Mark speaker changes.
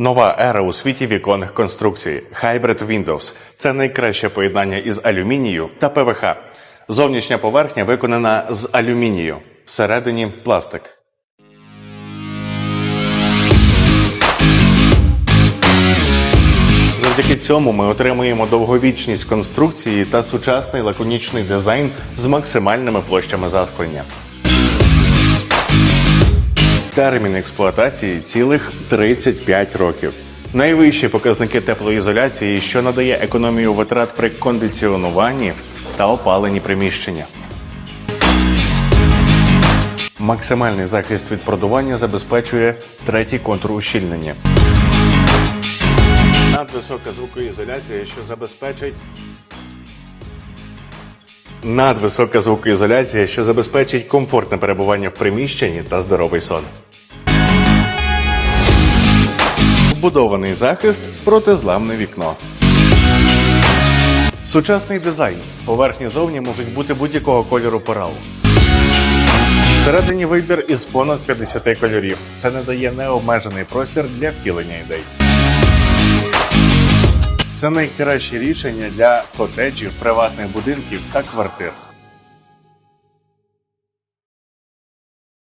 Speaker 1: Нова ера у світі віконних конструкцій. Hybrid Windows – це найкраще поєднання із алюмінію та ПВХ. Зовнішня поверхня виконана з алюмінію, всередині пластик. Завдяки цьому ми отримуємо довговічність конструкції та сучасний лаконічний дизайн з максимальними площами засклення. Термін експлуатації цілих 35 років. Найвищі показники теплоізоляції, що надає економію витрат при кондиціонуванні та опаленні приміщення. Максимальний захист від продування забезпечує третій контур ущільнення. Надвисока звукоізоляція, що забезпечить Надвисока звукоізоляція, що забезпечить комфортне перебування в приміщенні та здоровий сон. Вбудований захист протизламне вікно. Сучасний дизайн. Поверхні зовні можуть бути будь-якого кольору поралу. Всередині вибір із понад 50 кольорів. Це надає необмежений простір для втілення ідей. Це найкраще рішення для котеджів, приватних будинків та квартир.